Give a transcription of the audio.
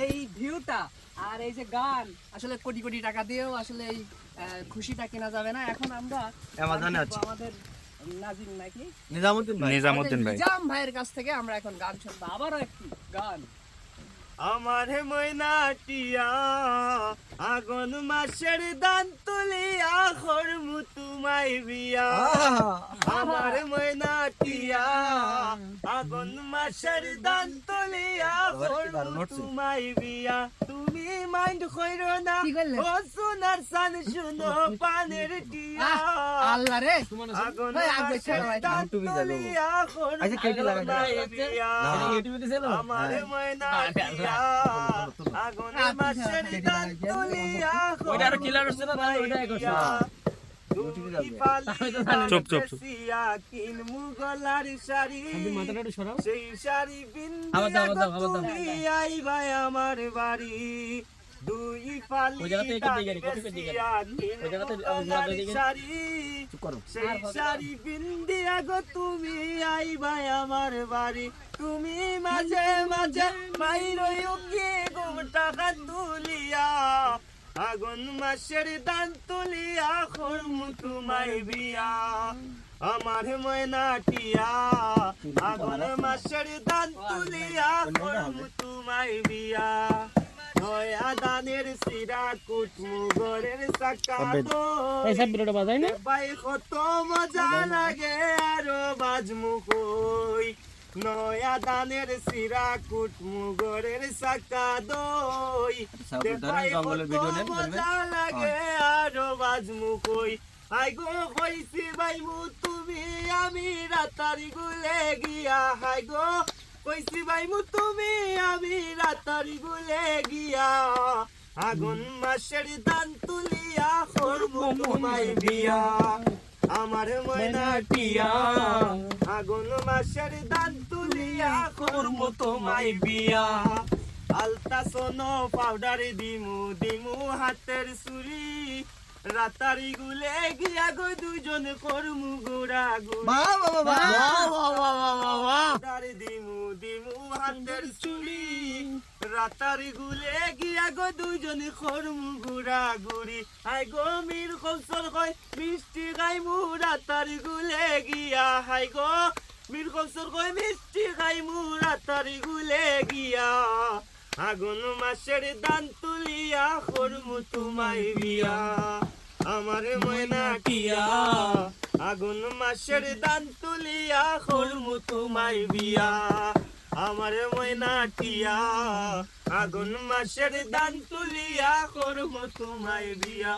এই ভিউটা আর এই যে গান আসলে কোটি কোটি টাকা দিয়েও আসলে এই খুশিটা কেনা যাবে না। এখন আমরা অ্যামাজনে আছে। আমাদের নাজিম নাকি? নিজামুদ্দিন ভাই। নিজামুদ্দিন ভাই। নিজাম ভাইয়ের কাছ থেকে আমরা এখন গান শুনব। আবারও একটি গান। আমার ময়নাটিয়া আগুন মাসের দান তুলিয়া খরমু তুমাই বিয়া। দান তুলিয়া বিয়া তুমি মাইন্ড কইরো না? ও সোনার সান শুনো পানের টিয়া আল্লাহ রে আগুন ভাই, আগে মাসের ছেড়ো ভাই। দান তুলিয়া খরমু তুমাই বিয়া আমার ময়না টিয়া আগুন মাসের দান তুলিয়া ওইটা আরও killer হচ্ছে না, ওইটাই করছে। চুপ, চুপ, চুপ। সেই শাড়ি আবার তুমি আইবাই আমার বাড়ি। দুই। শাড়ি সেই শাড়ি বিন্দিয়া গো তুমি আইবাই আমার বাড়ি। তুমি মাঝে মাঝে মাইরই উকি গো টাকা তুলিয়া আগুন মাসের দান তুলিয়া খরম তোমায় বিয়া আমার ময়নাটিয়া আগুন মাসের দান তুলিয়া খরম তোমায় বিয়া নয়া দানের সিরা কুটমু গরের সাকা এই সব ভিডিওটা বাজাই না? ভাই কত মজা লাগে আরও বাজমু কই নয়া দানের সিরা কুটমু গরের সাকা দই মজা লাগে আরও বাজমু কই? আই গো কইছি ভাই মু তুমি আমি রাতারি গুলে গিয়া। হাই গো কইছি ভাই মু তুমি আমি রাতারি গুলে গিয়া। আগুন মাসের দান তুলিয়া করব তোমায় বিয়া আমার ময়না টিয়া আগুন মাসের দান তুলিয়া করব তোমায় বিয়া। আলতা সোনো পাউডার দিমু দিমু হাতের সুরি রাতারি গুলে গিয়া গো দুজন করমু গোড়া গুড়ি। দিমু দিমু হাতের চুড়ি রাতারি গুলে গিয়া গো দুজন করমু গুড়া গুড়ি। আই গো মির কৌশল কই মিষ্টি গাইমু রাতারি গুলে গিয়া। হাই গো মির কৌশল কই মিষ্টি গাইমু রাতারি গুলে গিয়া। আগুন মাসের দান তুলিয়া করমু তোমায় বিয়া আমার ময়না টিয়া আগুন মাসের দান তুলিয়া করমু তোমায় বিয়া আমার ময়না টিয়া আগুন মাসের দান তুলিয়া করব তোমায় বিয়া